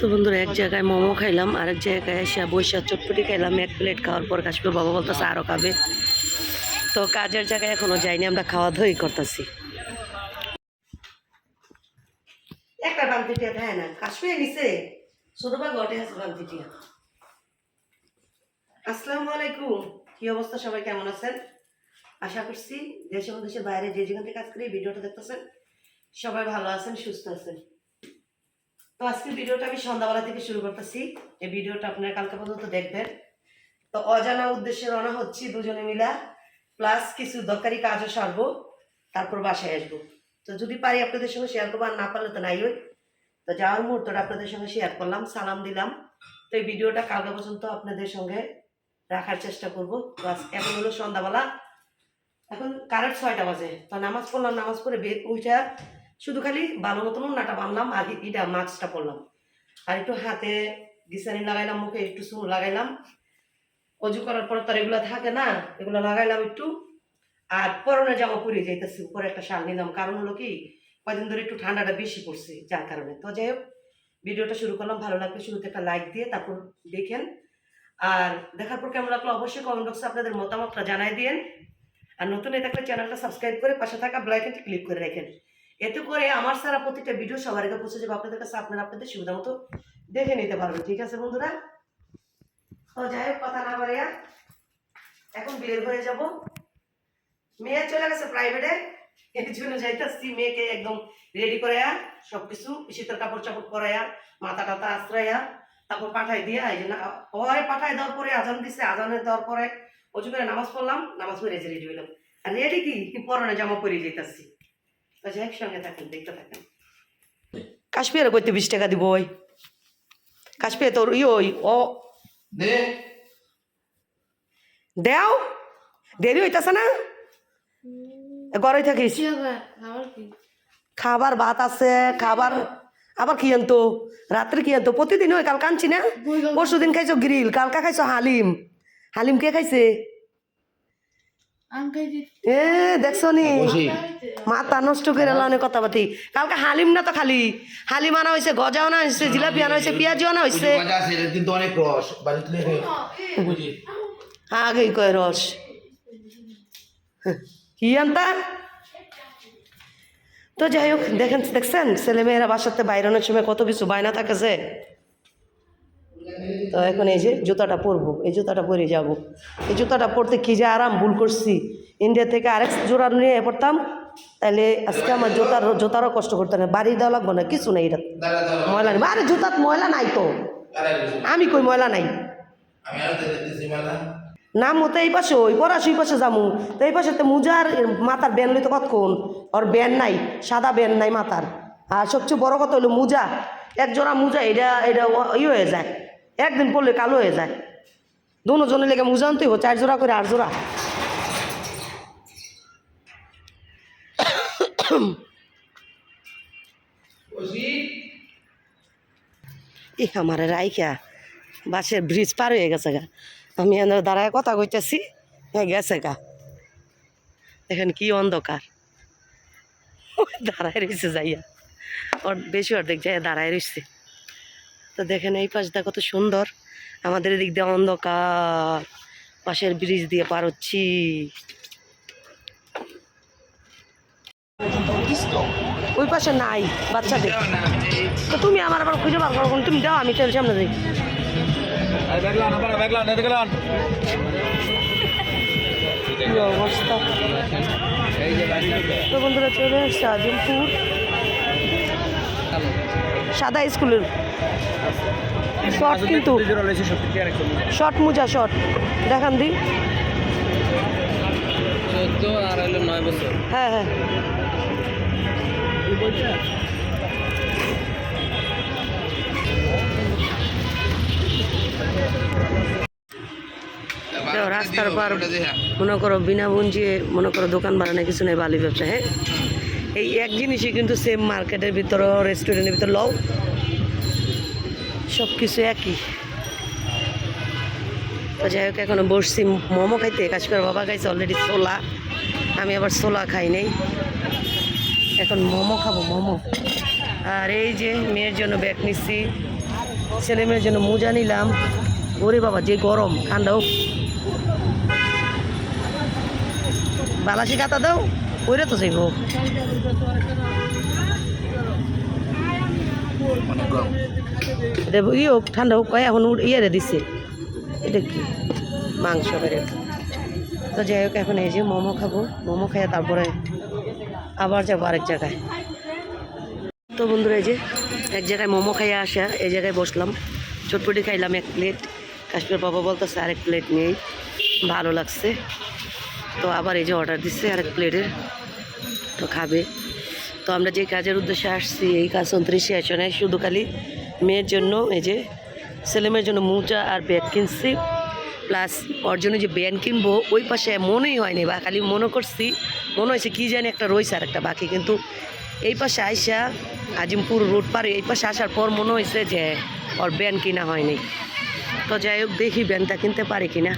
তো বন্ধুরা, এক জায়গায় মোমো খাইলাম, আরেক জায়গায় এসে বৈশাখ চটপটি খাইলাম। এক প্লেট খাওয়ার পর কাশ্মীর বাবা বলতেছে আরও খাবে। তো কাজের জায়গায় এখনও যাইনি, আমরা খাওয়া দাওয়াই করতেছি। কাশ্মীর বান্তিটিয়া আসসালামু আলাইকুম। কি অবস্থা, সবাই কেমন আছেন? আশা করছি দেশের বাইরে সবাই ভালো আছেন, সুস্থ আছেন। তো আজকের ভিডিওটা আমি সন্ধ্যাবেলা থেকে শুরু করতেছি। এই ভিডিওটা আপনারা কালকে পর্যন্ত দেখবেন। তো অজানা উদ্দেশ্যে রওনা হচ্ছি দুজনে মিলা। প্লাস কিছু দরকারি কাজও সারবো, তারপর বাসায় আসব। তো যদি পারি আপনাদের সঙ্গে শেয়ার করব, আর না পারলে তো নাই তো যাওয়ার মুহূর্তটা আপনাদের সঙ্গে শেয়ার করলাম, সালাম দিলাম। তো এই ভিডিওটা কালকে পর্যন্ত আপনাদের সঙ্গে রাখার চেষ্টা করব। বাস এখন হলো সন্ধ্যাবেলা। এখন কারেক্ট ছয়টা বাজে। তো নামাজ পড়লাম, নামাজ পড়ে উঠা শুধু খালি ভালো মতন নাটা বানলাম, আর এটা মাস্কটা পরলাম। আর একটু হাতে গিসানি লাগাইলাম, মুখে একটু চুল লাগাইলাম। অজু করার পর তো এগুলো থাকে না, এগুলো লাগাইলাম একটু। আর পরনে জামা পরে যাইতেছি, উপরে একটা শাল নিলাম। কারণ হলো কি, কয়দিন ধরে একটু ঠান্ডাটা বেশি পড়ছে, যার কারণে। তো যাই হোক, ভিডিওটা শুরু করলাম। ভালো লাগলে শুরুতে একটা লাইক দিয়ে তারপর দেখেন। আর দেখার পর কেমন লাগল অবশ্যই কমেন্ট বক্সে আপনাদের মতামতটা জানাই দিন আর নতুন এ থাকলে চ্যানেলটা সাবস্ক্রাইব করে পাশে থাকা ব্লাইকনটি ক্লিক করে রাখেন। এতে করে আমার সারা প্রতিটা ভিডিও সবার আগে পৌঁছে যাবে আপনাদের কাছে, আপনারা আপনাদের সুবিধা মতো দেখে নিতে পারবেন। ঠিক আছে বন্ধুরা? তো যাই হোক, কথা না বাড়িয়া এখন বের হয়ে যাব। মেয়ে চলে গেছে প্রাইভেটে এর জন্য যাইতেছি মেয়েকে একদম রেডি করাইয়া সব কিছু শীতের কাপড় চাপড় করাইয়া মাথা টাথা আশ্রয়া তারপর পাঠাই দিয়া, এই জন্য পাঠাই দেওয়ার পরে আজান দিছে, আজানের দেওয়ার পরে অজু করে নামাজ পড়লাম, নামাজ পড়ে রেডি হইলাম। আর রেডি কি? পরনে জামা পরে যেতেছি থাকেন দেখতে থাকেন। কাশ্মীরে কইতে বিশ টাকা দিব ওই। কাশ্মীরে তোর ই ওই ও। দে। দেও। দেরি হইতাছে না? গড়াই থাকিস। খাবার ভাত আছে খাবার। আবার কি আনতো? রাত্রে কি আনতো? প্রতিদিন ওই কালকে আনছি না? পরশু দিন খাইছো গ্রিল কালকা খাইছো হালিম। হালিম কে খাইছে? এ দেখছ নি? মাথা নষ্ট করে লানে কথা পাতি কালকে হালিম না তো খালি। হালিম আনা হয়েছে গজা আনা হয়েছে জিলাপি আনা হয়েছে পেঁয়াজু আনা হয়েছে আগেই কয় রস? কি আনতা? তো যাই হোক দেখেন দেখছেন? ছেলেমেয়েরা বাসাতে বাইরানোর সময় কত কিছু বায়না থাকেছে। তো এখন এই যে জুতাটা পরবো এই জুতাটা পরে যাব। এই জুতাটা পরতে কি যে আরাম ভুল করছি। ইন্ডিয়া থেকে আরেক জোড়া নিয়ে পড়তাম তাহলে আজকে আমার জোতার জুতারও কষ্ট করতে না। বাড়ি দেওয়া লাগবো না কিছু নেই এটা। ময়লা নেই। আরে জুতাত ময়লা নাই তো। আমি কই ময়লা নাই? নাম মতো এই পাশে ওই পড়াশো এই পাশে যামু। তো এই পাশে তো মুজার মাথার ব্যান লইতে কতক্ষণ? ওর ব্যান নাই সাদা ব্যান নাই মাথার। আর সবচেয়ে বড় কথা হলো মুজা। এক জোড়া মুজা এটা এটা ই হয়ে যায়। একদিন পড়লে কালো হয়ে যায়। দুনো জনে লেগে মুজা আনতে হইব চার জোড়া করে আট জোড়া। ই আমার রাইখা, বাসের ব্রিজ পার হয়ে গেছে গা। আমি এনে দাঁড়ায় কথা কইতেছি হ্যাঁ গেছে গা। দেখেন কি অন্ধকার। দাঁড়ায় রয়েছে যাইয়া। ওর বেশি অর্ধেক যাইয়া দাঁড়ায় রয়েছে তো দেখেন এই পাশটা কত সুন্দর। আমাদের এদিক দিয়ে অন্ধকার। পাশের ব্রিজ দিয়ে পার হচ্ছি। ওই পাশে নাই বাচ্চাদের। তো তুমি আমার আবার খুঁজে বার করো তুমি দাও আমি তেল সামনে যাই। কি অবস্থা? তো বন্ধুরা চলে এসছে আজিমপুর। সাদা স্কুলের। শর্ট কিন্তু। শর্ট মুজা শর্ট। দেখান দি। চোদ্দ আর হলো নয় বছর। হ্যাঁ হ্যাঁ। রাস্তার পার মনে করো বিনা বুঞ্জিয়ে মনে করো দোকান বাড়ানো কিছু নেই বালি ব্যবসা হ্যাঁ? এই এক জিনিসই কিন্তু সেম মার্কেটের ভিতরে রেস্টুরেন্টের ভিতরে লও। সব কিছু একই। তো যাই হোক এখনও বসছি। মোমো খাইতে কাশ্মীর বাবা খাইছে অলরেডি ছোলা। আমি আবার ছোলা খাই নাই। এখন মোমো খাব, মোমো। আর এই যে মেয়ের জন্য ব্যাগ নিচ্ছি। ছেলে মেয়ের জন্য মোজা নিলাম। ওরে বাবা, যে গরম, ঠান্ডা হোক বালাসি কাতা দাও ওইরে তো যাইব। ই হোক ঠান্ডা হোক এখন ইয়ে রে দিচ্ছে এটা কি? মাংস বেড়ে। তো যাই হোক, এখন এই যে মোমো খাব, মোমো খেয়ে তারপরে আবার যাব আরেক জায়গায়। তো বন্ধুরা, এই যে এক জায়গায় মোমো খাইয়ে আসা, এই জায়গায় বসলাম। চটপটি খাইলাম এক প্লেট। কাশ্মীর বাবা বলতেছে আরেক প্লেট নেই। ভালো লাগছে। তো আবার এই যে অর্ডার দিচ্ছে আরেক প্লেটের। তো খাবে। তো আমরা যে কাজের উদ্দেশ্যে আসছি, এই কাজ উনত্রিশে আসনে শুধু খালি মেয়ের জন্য, এই যে ছেলে মেয়ের জন্য মোজা আর ব্যাগ কিনছি। প্লাস ওর জন্য যে ব্যান কিনবো, ওই পাশে মনেই হয়নি বা, খালি মনে করছি মনে হয়েছে কী জানি একটা রয়েছে আর একটা বাকি। কিন্তু এই পাশে আইসা আজিমপুর রোড পারে এই পাশে আসার পর মনে হয়েছে যে ওর ব্যান কিনা হয়নি। তো যাই হোক, দেখি ব্যানটা কিনতে পারি কিনা।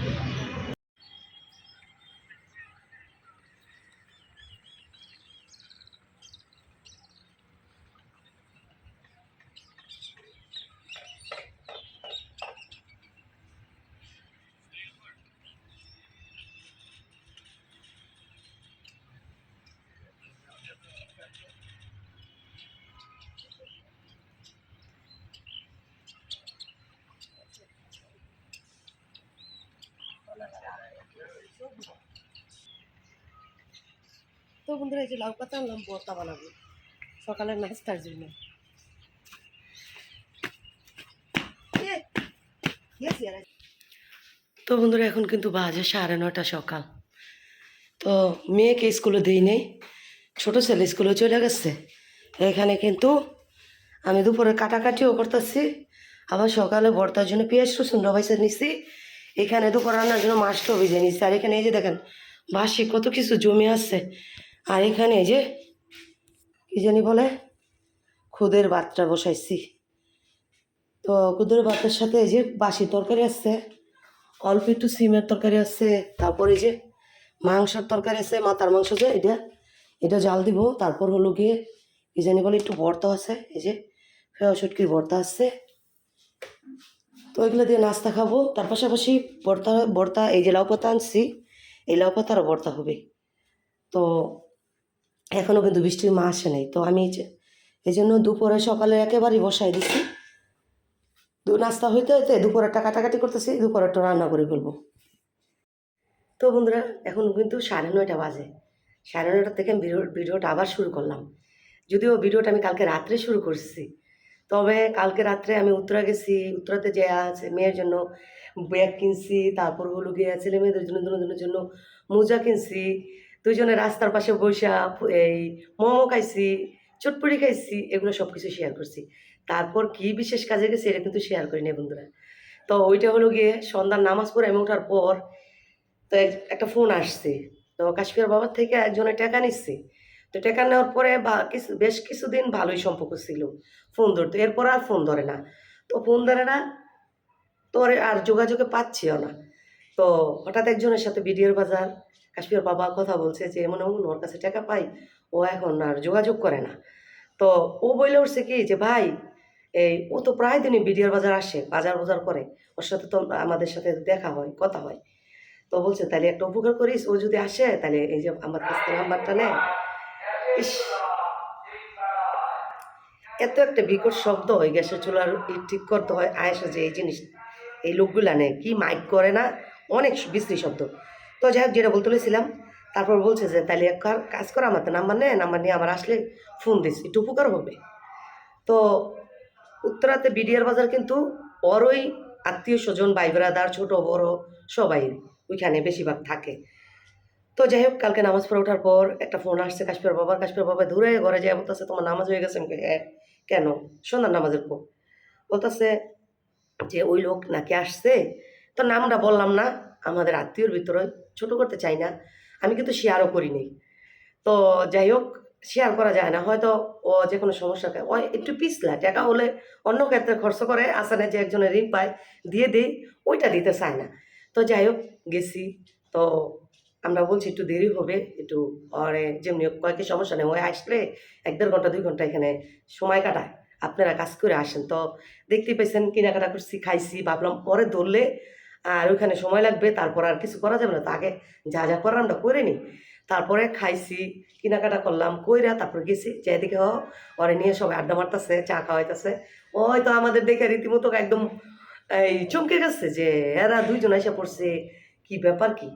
বন্ধুরা, এই যে লাউ পাতা আনলাম ভর্তা বানাবো। সকালের নাস্তার জন্য। গেছি তো বন্ধুরা, এখন কিন্তু বাজে সাড়ে নটা সকাল। তো মেয়েকে স্কুলে দিই নেই, ছোটো ছেলে স্কুলে চলে গেছে। এখানে কিন্তু আমি দুপুরে কাটাকাটিও করতেছি, আবার সকালে ভর্তার জন্য পেঁয়াজ, রসুন রবাইসে নিছি। এখানে দুপুর রান্নার জন্য মাছটাও ভেজে নিচ্ছি আর এখানে এই যে দেখেন বাসি কত কিছু জমে আছে। আর এখানে এই যে, কি জানি বলে, খুদের ভাতটা বসাইছি। তো খুদের ভাতের সাথে এই যে বাসি তরকারি আছে, অল্প একটু সিমের তরকারি আছে, তারপরে এই যে মাংসের তরকারি আছে, মাথার মাংস যে এটা এটা জাল দিব। তারপর হলো গিয়ে, কি জানি বলে, একটু ভর্তা আছে, এই যে ফেয়া শুটকির ভর্তা আছে। তো এগুলো দিয়ে নাস্তা খাব। তার পাশাপাশি ভর্তা ভর্তা, এই যে লাউ পাতা আনছি, এই লাউ পাতারও ভর্তা হবে। তো এখনও কিন্তু বৃষ্টির মা আসে নাই। তো আমি এই জন্য দুপুরে সকালে একেবারেই বসাই দিছি। দু নাস্তা হইতে হইতে দুপুরেরটা কাটাকাটি করতেছি দুপুরেরটা রান্না করে ফেলব। তো বন্ধুরা, এখন কিন্তু সাড়ে নয়টা বাজে। সাড়ে নয়টা থেকে আমি ভিডিওটা আবার শুরু করলাম। যদিও ভিডিওটা আমি কালকে রাত্রে শুরু করছি। তবে কালকে রাত্রে আমি উত্তরা গেছি, উত্তরাতে যে আছে মেয়ের জন্য ব্যাগ কিনছি, তারপর হলো গিয়ে ছেলে মেয়েদের জন্য দুজনের জন্য মোজা কিনছি। দুজনে রাস্তার পাশে বৈশা এই মোমো খাইছি, চটপটি খাইছি, এগুলো সব কিছু শেয়ার করছি। তারপর কি বিশেষ কাজে গেছে এটা কিন্তু শেয়ার করি না বন্ধুরা। তো ওইটা হলো গিয়ে সন্ধ্যার নামাজ পড়ে আমি ওঠার পর তো এক- একটা ফোন আসছে। তো কাশ্মীর বাবার থেকে একজনে টাকা নিচ্ছে। তো টাকা নেওয়ার পরে বা কিছু বেশ কিছুদিন ভালোই সম্পর্ক ছিল। ফোন ধরতো। এরপর আর ফোন ধরে না। তো ফোন ধরে না তোর আর যোগাযোগে পাচ্ছিও না। তো হঠাৎ একজনের সাথে বিডিওর বাজার কাশ্মীর বাবা কথা বলছে যে এমন এমন ওর কাছে টাকা পাই, ও এখন আর যোগাযোগ করে না। তো ও বলে উঠছে কি যে, ভাই, এই ও তো প্রায় দিনই বিডিওর বাজার আসে, বাজার বাজার করে। ওর সাথে তো আমাদের সাথে দেখা হয়, কথা হয়। তো বলছে তাহলে একটা উপকার করিস, ও যদি আসে তাহলে এই যে আমার কাছ থেকে নাম্বারটা নেয় ইস! এত একটা বিকট শব্দ হয় গ্যাসের চুলার ঠিক করতে হয় আয়েসা যে এই জিনিস, এই লোকগুলা নেই কি মাইক করে না? অনেক বিশ্রী শব্দ। তো যাই হোক, যেটা বলতে বলেছিলাম, তারপর বলছে যে তাহলে একবার কাজ করে, আমার তো নাম্বার নেয় নাম্বার নিয়ে আমার আসলে ফোন দিস একটু উপকার হবে। তো উত্তরাতে বিডিআর বাজার কিন্তু ওরই আত্মীয় স্বজন ভাই ব্রাদার ছোটো, বড়, সবাই ওইখানে বেশিরভাগ থাকে। তো যাই হোক, কালকে নামাজ পড়ে ওঠার পর একটা ফোন আসছে কাশ্মীর বাবার, কাশ্মীর বাবা দূরে ঘরে যায় বলতেছে, তোমার নামাজ হয়ে গেছে? হ্যাঁ কেন? সন্ধ্যার নামাজের পর। বলতেছে যে, ওই লোক নাকি আসছে তো নামটা বললাম না, আমাদের আত্মীয়র ভিতরে ছোট করতে চাই না, আমি কিন্তু শেয়ারও করিনি তো যাই হোক শেয়ার করা যায় না, হয়তো ও যে কোনো সমস্যা ও একটু পিছলা টাকা হলে অন্য ক্ষেত্রে খরচ করে আসে না যে একজনের ঋণ পায়, দিয়ে দেই, ওইটা দিতে চায় না। তো যাই হোক, গেছি। তো আমরা বলছি একটু দেরি হবে, একটু পরে যেমনি কয়েকটি সমস্যা নেই ওই আসলে এক দেড় ঘণ্টা, দুই ঘণ্টা এখানে সময় কাটায়, আপনারা কাজ করে আসেন। তো দেখতেই পেয়েছেন কেনাকাটা করছি, খাইছি, ভাবলাম পরে ধরলে আর ওইখানে সময় লাগবে, তারপর আর কিছু করা যাবে না। তো আগে যা যা করার আমরা করে নিই। তারপরে খাইছি, কেনাকাটা করলাম, কইরা তারপর গেছি। যে এদিকে হ, ওরে নিয়ে সবাই আড্ডা মারতেছে, চা খাওয়াইতেছে। ওই তো আমাদের দেখে রীতিমতো একদম এই চমকে গেছে যে এরা দুইজন এসে পড়ছে, কি ব্যাপার কি?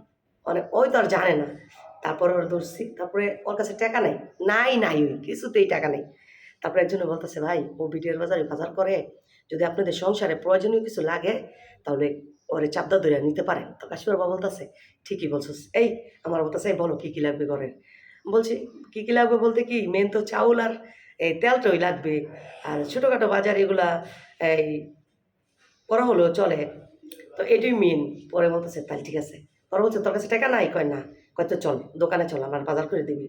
মানে ওই তো আর জানে না। তারপরে ওর ধরছি, তারপরে ওর কাছে টাকা নাই। নাই নাই, ওই কিছুতেই টাকা নেই। তারপরে একজনে বলতেছে, ভাই, ও বিটিয়ার বাজারে বাজার করে। যদি আপনাদের সংসারে প্রয়োজনীয় কিছু লাগে, তাহলে ওরে চাপদা ধরে নিতে পারেন। তো কাশ্মীর বাবা বলতেছে, ঠিকই বলছিস। এই, আমার বলতেছে বলো, কী কী লাগবে ঘরের বলছি, কী কী লাগবে বলতে কি? মেন তো চাউল আর, এই তেলটাই লাগবে। আর ছোটোখাটো বাজার এগুলা, এই করা হলো চলে। তো এটাই মেন পরে বলতেছে, তাহলে ঠিক আছে। পরে বলছে, তোর কাছে টাকা নাই? কয়, না। কয়, তো চল, দোকানে চল, আমার বাজার করে দিবি।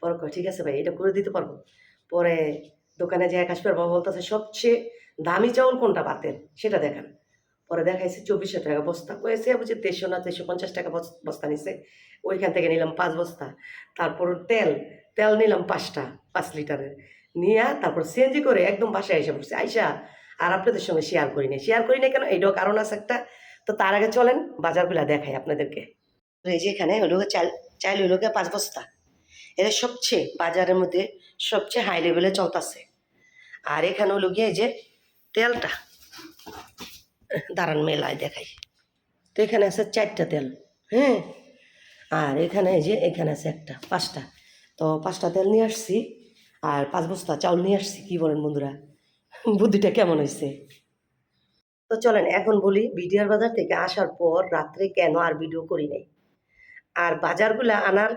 পরে কয়, ঠিক আছে ভাই, এটা করে দিতে পারব। পরে দোকানে যে কাশ্মীর বাবা বলতেছে, সবচেয়ে দামি চাউল কোনটা পাতেন সেটা দেখান। পরে দেখাইছে চব্বিশশো টাকা বস্তা। কয়েছে বুঝি দেড়শো না, দেড়শো পঞ্চাশ টাকা বস- বস্তা নিছে। ওইখান থেকে নিলাম পাঁচ বস্তা। তারপর তেল তেল নিলাম পাঁচটা, পাঁচ লিটারের। নিয়ে তারপর সিএনজি করে একদম বাসায় এসে পড়ছে। আইসা, আর আপনাদের সঙ্গে শেয়ার করি না শেয়ার করি না কেন? এইটাও কারণ আছে একটা। তো তার আগে চলেন, বাজারগুলো দেখাই আপনাদেরকে। এই যে এখানে হলো চাল চাল হলো পাঁচ বস্তা। এটা সবচেয়ে বাজারের মধ্যে সবচেয়ে হাই লেভেলে চলতেছে। আর এখানে হলো গিয়ে যে তেলটা। দাঁড়ান, মেলায় দেখাই। তো এখানে আছে চারটা তেল হ্যাঁ? আর এখানে যে, এখানে আছে একটা, পাঁচটা। তো পাঁচটা তেল নিয়ে আসছি, আর পাঁচ বস্তা চাউল নিয়ে আসছি, কী বলেন বন্ধুরা? বুদ্ধিটা কেমন হয়েছে তো চলেন, এখন বলি, বিডিআর বাজার থেকে আসার পর রাত্রে কেন আর ভিডিও করি নাই? আর বাজারগুলো আনার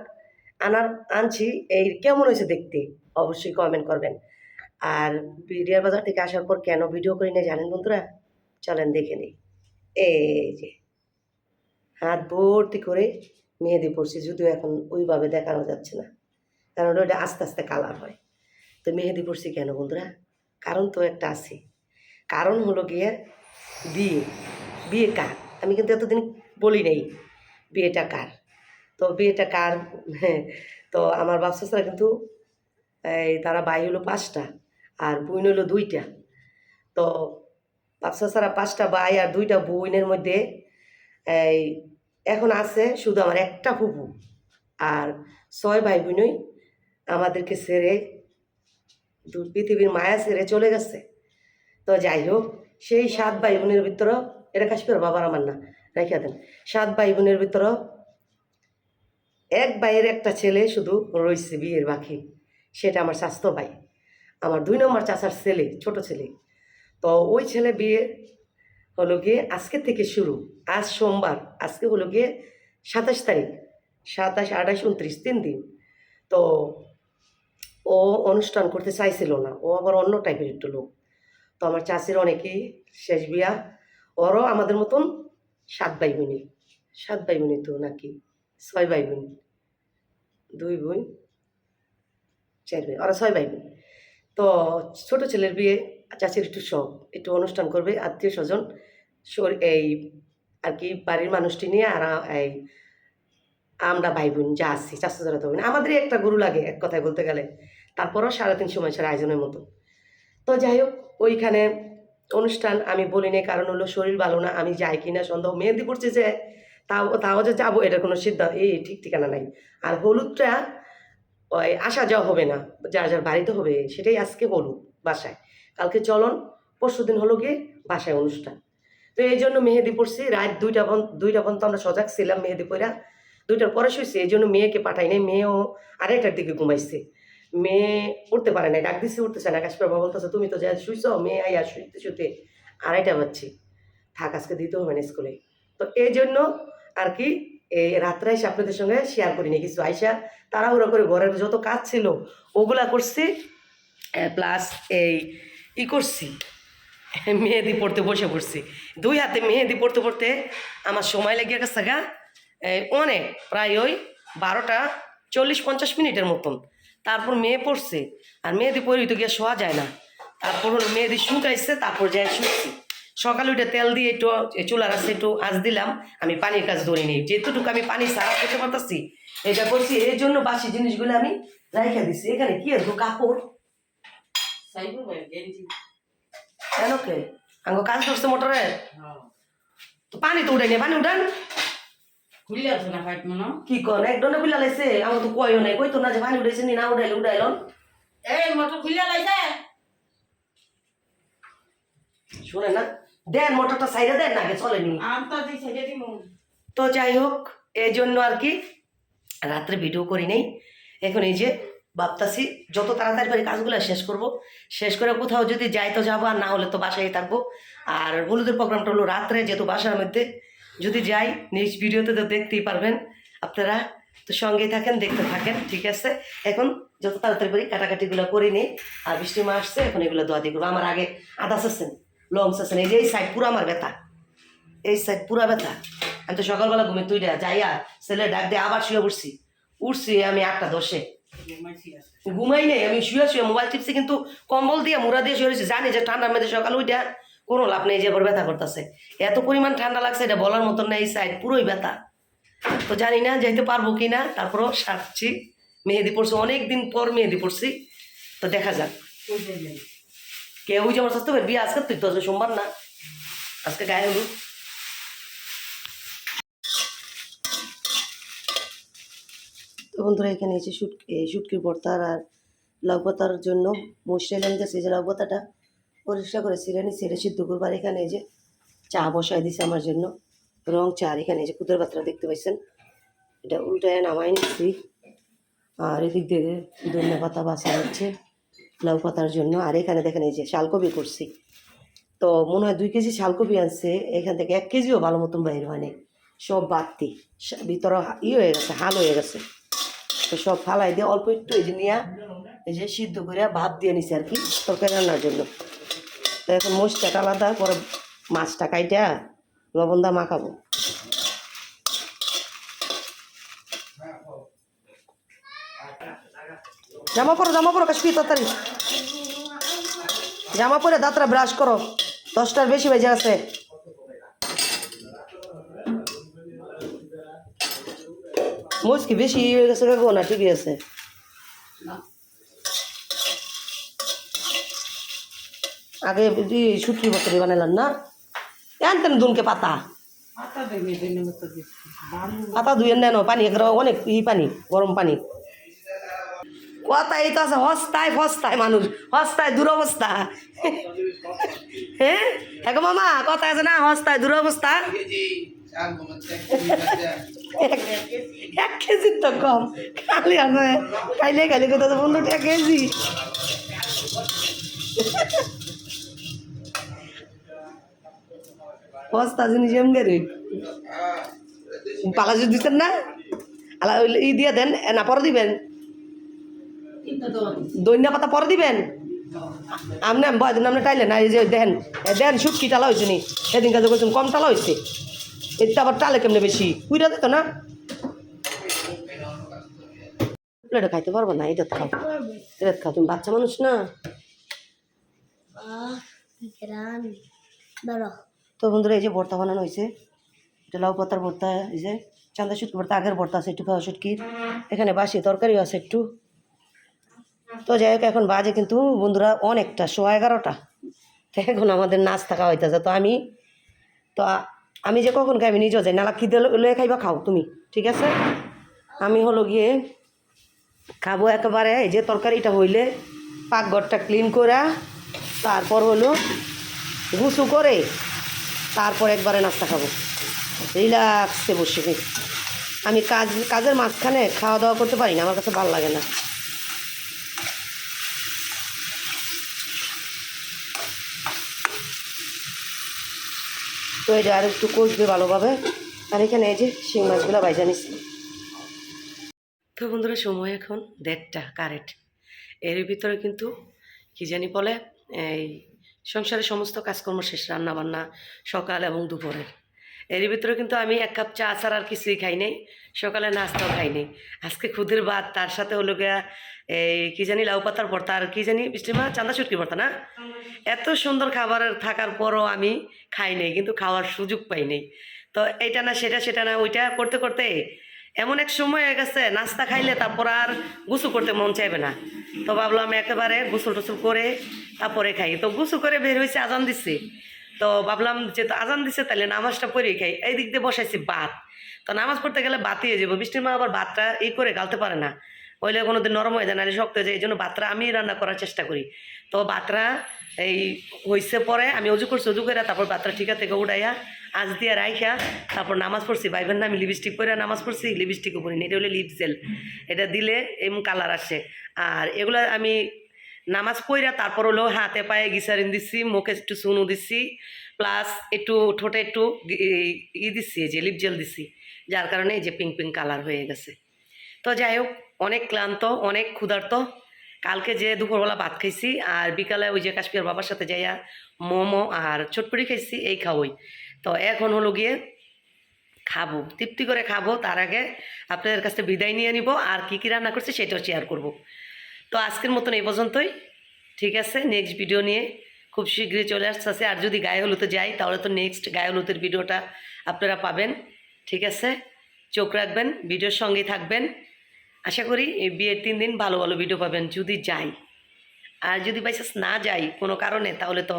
আনার, আনছি, এই কেমন হয়েছে দেখতে? অবশ্যই কমেন্ট করবেন। আর বিডিআর বাজার থেকে আসার পর কেন ভিডিও করি নাই জানেন বন্ধুরা? চলেন দেখে নিই। এই যে হাত ভর্তি করে মেহেদি পড়ছি যদিও এখন ওইভাবে দেখানো যাচ্ছে না কারণ ওটা আস্তে আস্তে কালার হয়। তো মেহেদি পড়ছি কেন বন্ধুরা? কারণ তো একটা আছে। কারণ হলো গিয়ে বিয়ে বিয়ে কার? আমি কিন্তু এতদিন বলি নাই বিয়েটা কার। তো বিয়েটা কার? হ্যাঁ, তো আমার বাচ্চারা কিন্তু এই তারা ভাই হলো পাঁচটা আর বোন হলো দুইটা। তো বাচ্চারা পাঁচটা ভাই আর দুইটা বোনের মধ্যে, এই, এখন আছে শুধু আমার একটা ফুপু আর ছয় ভাই বোনই আমাদেরকে ছেড়ে পৃথিবীর মায়া ছেড়ে চলে গেছে। তো যাই হোক, সেই সাত ভাই বোনের ভিতরও, এটা কাশ্মীর বাবার আমার না রেখে দেন। সাত ভাই বোনের ভিতরও এক ভাইয়ের একটা ছেলে শুধু রয়েছে বিয়ের বাকি, সেটা আমার স্বাস্থ্য ভাই। আমার দুই নম্বর চাচার ছেলে, ছোট ছেলে। তো ওই ছেলে বিয়ে হলো গিয়ে আজকে থেকে শুরু। আজ সোমবার, আজকে হলো গিয়ে সাতাশ তারিখ, সাতাশ, আঠাশ, উনত্রিশ, তিন দিন। তো ও অনুষ্ঠান করতে চাইছিল না, ও আবার অন্য টাইপের একটু লোক। তো আমার চাষির অনেকেই শেষ বিয়া, ওরও আমাদের মতন সাত ভাই বোনই। সাত ভাই বোনই তো নাকি? ছয় ভাই বোন। দুই বোন, চার ভাই, ওরা ছয় ভাই বোন। তো ছোট ছেলের বিয়ে চাষির একটু শখ, একটু অনুষ্ঠান করবে, আত্মীয় স্বজন এই আর কি বাড়ির মানুষটি নিয়ে আর এই আমরা ভাই বোন যা আছি চাষা যারা তো বোন আমাদেরই একটা গরু লাগে এক কথায় বলতে গেলে। তারপরও সাড়ে তিনশো মানুষের আয়োজনের মতো। তো যাই হোক, ওইখানে অনুষ্ঠান আমি বলি নাই, কারণ হলো শরীর ভালো না, আমি যাই কিনা সন্দেহ। মেহেন্দি পড়ছে যে, তাও তাও যে যাব, এটা কোনো সিদ্ধান্ত এই ঠিক ঠিকানা নাই। আর হলুদটা, ওই, আসা যাওয়া হবে না। যার যার বাড়িতে হবে, সেটাই আজকে হলুদ, বাসায়। কালকে চলন, পরশু দিন হলো গিয়ে বাসায় অনুষ্ঠান। তো এই জন্য মেহেদি পড়ছি রাত দুইটা দুইটা পর্যন্ত আমরা সজাগ ছিলাম মেহেদি পড়া দুইটার পরে শুয়েছি এই জন্য মেয়েকে পাঠাই নাই, মেয়েও আড়াইটার দিকে ঘুমাইছে। মেয়ে উঠতে পারে নাই, ডাক দিছি, উঠতেছে না। কাশ্মীর বাবা বলতেছে, তুমি তো যা শুইছ, মেয়ে আইয়া শুইতে শুতে আড়াইটা বাজছি। থাক, আজকে দিতে হবে না স্কুলে। তো এই জন্য আর কি, এই রাত্রে এসে আপনাদের সঙ্গে শেয়ার করি করিনি কিছু আইসা তাড়াহুড়ো করে ঘরের যত কাজ ছিল, ওগুলা করছি। প্লাস এই ই করছি। মেহেদি পড়তে বসে পড়ছি। দুই হাতে মেহেদি পড়তে পড়তে আমার সময় লেগে গেছে গা। অনেক প্রায় ওই বারোটা চল্লিশ পঞ্চাশ মিনিটের মতন। তারপর মেয়ে পড়ছে। আর মেহেদি পরে তো গিয়ে শোয়া যায় না। তারপর হলো মেহেদি শুকাইছে, তারপর যাই শুকছি সকালে উঠে তেল দিয়ে একটু চুলার আছে একটু আঁচ দিলাম। আমি পানির কাজ ধরে নিই। যেটুকু আমি পানি সারা করতে পারতাছি, এটা করছি। এই জন্য বাসি জিনিসগুলো আমি রাইখা দিছি। এখানে কি আছে? কাপড়। সাইবো ভাই গেঞ্জি কেন কে? আঙ্গ কাজ করছে মোটরে? তো পানি তো উঠে নিয়ে পানি উঠান। খুলে আছে না ফাইট মনো? কি কর একদনে বুলা লাইছে আমার তো কইও নাই কই তো না যে পানি উঠাইছে নি না উঠাইলে এই মোটর খুলে লাইছে। শুনে না দেন মোটরটা সাইডে দেন না চলেনি। তো যাই হোক এই জন্য আর কি রাত্রে ভিডিও করি নেই। এখন এই যে ভাবতাছি, যত তাড়াতাড়ি পারি কাজগুলো শেষ করব, শেষ করে কোথাও যদি যাই তো যাব, আর না হলে তো বাসায় থাকব। আর হলুদের প্রোগ্রামটা হলো রাত্রে, যেহেতু বাসার মধ্যে। যদি যাই, নিজ ভিডিওতে তো দেখতেই পারবেন আপনারা। তো সঙ্গেই থাকেন, দেখতে থাকেন, ঠিক আছে? এখন যত তাড়াতাড়ি পারি কাটাকাটিগুলো করে নিই। আর বৃষ্টি মা আসছে, এখন এগুলো দোয়া দিয়ে করব। আমার আগে আদাস আছেন লং আছেন এই যে এই সাইড পুরো আমার ব্যথা। এই সাইড পুরা ব্যথা। আমি তো সকালবেলা ঘুমে তুই যাইয়া ছেলে ডাক দিয়ে আবার শুয়ে উঠছি উঠছি আমি আটটা দশে। ঘুমাই নেই আমি শুয়ে শুয়ে মোবাইল টিপছি কিন্তু কম্বল দিয়ে মুড়া দিয়ে শুয়ে জানি যে ঠান্ডার মধ্যে সকাল উঠে কোনো লাভ নেই যে এবার ব্যথা করতেছে। এত পরিমাণ ঠান্ডা লাগছে এটা বলার মতন না এই সাইড পুরোই ব্যথা। তো জানি না যাইতে পারব কি না তারপরও সারছি মেহেদি পড়ছি অনেক দিন পর মেহেদি পড়ছি তো দেখা যাক। কেউ যে আমার স্বাস্থ্য বিয়ে আজকে তুই তো সোমবার না আজকে গায়ে হলুদ। বন্ধুরা, এখানে এসে শুট শুটকির ভর্তার আর লাউ জন্য মশলা নিতেছে যে লাউ পাতাটা পরিষ্কার করে ছিঁড়ে নি ছেড়ে সিদ্ধ করবার এখানে এই যে চা বসায় দিছে আমার জন্য। রং চা, আর এখানে এই যে কুদের পাত্রা দেখতে পাইছেন? এটা উল্টায় নামাই নিচ্ছি আর এদিক দিয়ে ধন্য পাতা বাসা হচ্ছে লাউ পাতার জন্য। আর এখানে দেখেন এই যে শালকপি করছি। তো মনে হয় দুই কেজি শালকপি আনছে। এখান থেকে এক কেজিও ভালো মতন বাইর হয়নি সব বাড়তি। ভিতরে ই হয়ে গেছে, হাল হয়ে গেছে। সব ফালাই দিয়ে অল্প একটু এই যে নিয়ে, এই যে সিদ্ধ করে ভাত দিয়ে নিছে আর কি তরকারি রান্নার জন্য। তো এখন মোষটা আলাদা পরে মাছটা কাইটা লবণ দা মাখাবো। জামা পরো জামা পরো কাশ্মীর তাড়াতাড়ি। জামা পরে দাঁতরা ব্রাশ করো। দশটার বেশি বেজে আছে। মুচকি বেশি হয়ে গেছে কাকু না ঠিকই আছে। আগে শুটকি বছরে বানাইলাম না। আনতেন দুনকে পাতা। পাতা ধুয়ে নেন পানি অনেক ই পানি গরম পানি। কথা এই তো আছে হস্তায় ফস্তায় মানুষ হস্তায় দুরবস্থা হ্যাঁ হ্যাঁ মামা কথা আছে না হস্তায় দুরবস্থা এক- এক কেজির তো কম। খালি আছে খাইলে খাইলে কোথাও পনেরো টাকা কেজি। বস্তা জিনিস এমনি রে। পালা দিচ্ছেন না, আলা ই দিয়ে দেন, এ না পরে দিবেন। দৈন্য পাতা পরে দিবেন। আপনি বয় দিন আপনি টাইলে না, এই যে দেন দেন, সুটকি টালা হয়েছে নি। সেদিন কাজে কম টালা হয়েছে এটা আবার টালে কেমনে বেশি? কুইরা দিত না? এটা খাইতে পারব না এটা খাও। এটা খাও, তুমি বাচ্চা মানুষ না? তো বন্ধুরা, এই যে ভর্তা বানানো হয়েছে, এটা লাউ পাতার ভর্তা, এই যে চান্দা শুটকি ভর্তা, আগের ভর্তা আছে, একটু খাওয়া শুটকির। এখানে বাসি তরকারিও আছে একটু। তো যাই হোক, এখন বাজে কিন্তু, বন্ধুরা, অনেকটা, সোয়া এগারোটা। এখন আমাদের নাচ থাকা হইতেছে। তো আমি, তো আমি যে কখন খাই আমি নিজেও যাই নালা খিদে লয়ে খাইবা খাও তুমি, ঠিক আছে? আমি হলো গিয়ে খাব একেবারে, এই যে তরকারিটা হইলে পাকঘরটা ক্লিন করা তারপর হলো গুছু করে তারপর একবারে নাস্তা খাব। রিল্যাক্সে বসে। আমি কাজ কাজের মাঝখানে খাওয়া দাওয়া করতে পারি না, আমার কাছে ভালো লাগে না। তো এটা আর একটু কষবে ভালোভাবে। আর এখানে এই যে শিং মাছগুলো বাইজা নিচ্ছি তো বন্ধুরা, সময় এখন দেড়টা কারেন্ট এর ভিতরে কিন্তু কি জানি বলে, এই সংসারের সমস্ত কাজকর্ম শেষ রান্না বান্না সকাল এবং দুপুরের। এর ভিতরে কিন্তু আমি এক কাপ চা ছাড়া আর কিছুই খাই নাই। সকালে নাস্তাও খাই নাই। আজকে খুদের ভাত, তার সাথে হলো গিয়া এই কি জানি লাউ পাতার ভর্তা আর কি জানি বৃষ্টিমা চান্দা শুটকি ভর্তা না? এত সুন্দর খাবার থাকার পরও আমি খাই নাই, কিন্তু খাওয়ার সুযোগ পাই নাই। তো এইটা না, সেটা সেটা না, ওইটা করতে করতে এমন এক সময় হয়ে গেছে, নাস্তা খাইলে তারপর আর গোসল করতে মন চাইবে না। তো ভাবলাম একেবারে গোসল টোসল করে তারপরে খাই। তো গুসু করে বের হয়েছে আজান দিচ্ছে তো ভাবলাম যে তো আজান দিচ্ছে তাহলে নামাজটা পরেই খাই। এই দিক দিয়ে বসাইছি ভাত। তো নামাজ পড়তে গেলে বাতিয়ে যাব। বৃষ্টির মা আবার ভাতটা ই করে গালতে পারে না। ওইলে কোনোদিন নরম হয়ে যায়, নাহলে শক্ত হয়ে যায়। এই জন্য ভাতটা আমি রান্না করার চেষ্টা করি। তো ভাতটা এই হইছে পরে আমি অজু করছি, অজু করে তারপর ভাতটা ঠিকা থেকে উড়াইয়া আজ দিয়ে রাইখা, তারপর নামাজ পড়ছি। ভাইবেন না আমি লিপস্টিক পরে নামাজ পড়ছি লিপস্টিকও পরিনি এটা হলে লিপ জেল এটা দিলে এম কালার আসে। আর এগুলো আমি নামাজ পইরা তারপর হলো হাতে পায়ে গিসারিন দিচ্ছি মুখে একটু চুনু দিচ্ছি প্লাস একটু ঠোঁটে একটু ই দিচ্ছি যে লিপ জেল দিচ্ছি যার কারণে এই যে পিঙ্ক পিঙ্ক কালার হয়ে গেছে। তো যাই হোক, অনেক ক্লান্ত, অনেক ক্ষুধার্ত। কালকে যে দুপুরবেলা ভাত খাইছি, আর বিকালে ওই যে কাশ্মীর বাবার সাথে যাইয়া মোমো আর চটপটি খাইছি, এই খাওয়াই। তো এখন হলো গিয়ে খাব, তৃপ্তি করে খাব, তার আগে আপনাদের কাছে বিদায় নিয়ে নিব, আর কী কী রান্না করছি সেটাও শেয়ার করব। তো আজকের মতন এই পর্যন্তই। ঠিক আছে নেক্সট ভিডিও নিয়ে খুব শীঘ্রই চলে আসতেছে আর যদি গায়ে হলুতে যাই, তাহলে তো নেক্সট গায়ে হলুদের ভিডিওটা আপনারা পাবেন। ঠিক আছে, চোখ রাখবেন ভিডিওর সঙ্গেই থাকবেন। আশা করি এই বিয়ের তিন দিন ভালো ভালো ভিডিও পাবেন, যদি যাই। আর যদি বাইচান্স না যাই কোনো কারণে, তাহলে তো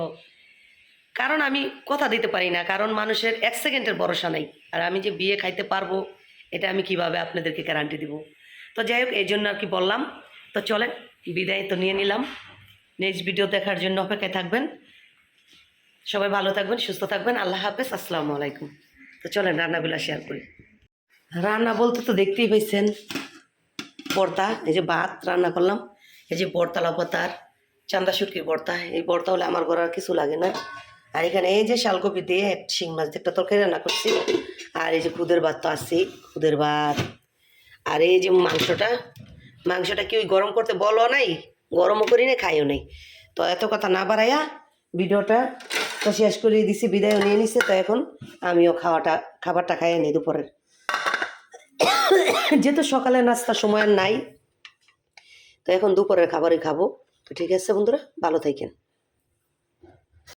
কারণ আমি কথা দিতে পারি না, কারণ মানুষের এক সেকেন্ডের ভরসা নেই। আর আমি যে বিয়ে খাইতে পারব, এটা আমি কীভাবে আপনাদেরকে গ্যারান্টি দিব? তো যাই হোক, এই জন্য আর কি বললাম তো চলেন, বিদায় তো নিয়ে নিলাম। নেক্সট ভিডিও দেখার জন্য অপেক্ষায় থাকবেন। সবাই ভালো থাকবেন, সুস্থ থাকবেন। আল্লাহ হাফেজ, আসসালামু আলাইকুম। তো চলেন, রান্নাগুলো শেয়ার করি। রান্না বলতে তো দেখতেই পেয়েছেন ভর্তা এই যে ভাত রান্না করলাম। এই যে বরতলা পাতার, চান্দা শুটকির ভর্তা এই ভর্তা হলে আমার ঘরে আর কিছু লাগে না। আর এখানে এই যে শালকপি দিয়ে একটা শিং মাছ একটা তরকারি রান্না করছি। আর এই যে খুদের ভাত তো আছেই, খুদের ভাত। আর এই যে মাংসটা মাংসটা কি ওই গরম করতে বলো নাই? গরমও করি না খাইও নাই। তো এত কথা না বাড়াইয়া ভিডিওটা তো শেষ করিয়ে দিছি বিদায় নিয়ে নিছে। তো এখন আমিও খাওয়াটা, খাবারটা খাইয়ে নিই দুপুরের। যেহেতু সকালে নাস্তা সময় নাই, তো এখন দুপুরের খাবারই খাব। তো ঠিক আছে বন্ধুরা, ভালো থাকেন